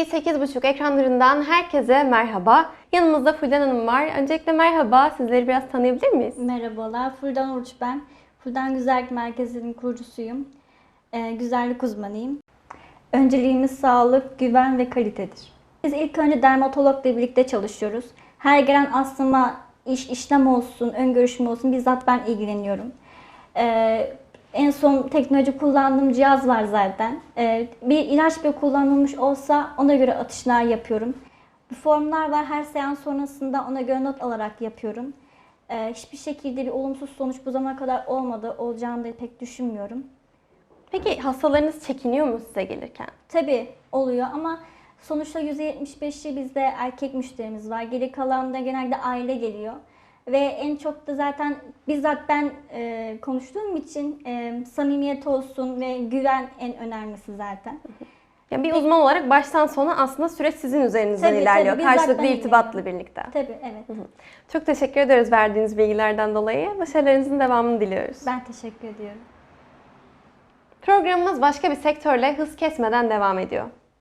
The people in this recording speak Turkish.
8.30 ekranlarından herkese merhaba. Yanımızda Fulden Hanım var. Öncelikle merhaba. Sizleri biraz tanıyabilir miyiz? Merhabalar, Fulden Uruç ben. Fulden Güzellik Merkezi'nin kurucusuyum. Ee, güzellik uzmanıyım. Önceliğimiz sağlık, güven ve kalitedir. Biz ilk önce dermatologla birlikte çalışıyoruz. Her gelen astma, iş işlem olsun, ön görüşme olsun bizzat ben ilgileniyorum. Ee, en son teknoloji kullandığım cihaz var zaten. Ee, bir ilaç bile kullanılmış olsa ona göre atışlar yapıyorum. Bir formlar var her seans sonrasında ona göre not alarak yapıyorum. Ee, hiçbir şekilde bir olumsuz sonuç bu zamana kadar olmadı. Olacağını da pek düşünmüyorum. Peki hastalarınız çekiniyor mu size gelirken? Tabii oluyor ama sonuçta %75'i bizde erkek müşterimiz var. Geri kalan da genelde aile geliyor. Ve en çok da zaten bizzat ben e, konuştuğum için e, samimiyet olsun ve güven en önemlisi zaten. Yani bir uzman olarak baştan sona aslında süreç sizin üzerinizden Tabii, ilerliyor. tabii. Karşılıklı ben irtibatla birlikte. Tabii evet. Çok teşekkür ederiz verdiğiniz bilgilerden dolayı. Başarılarınızın devamını diliyoruz. Ben teşekkür ediyorum. Programımız başka bir sektörle hız kesmeden devam ediyor.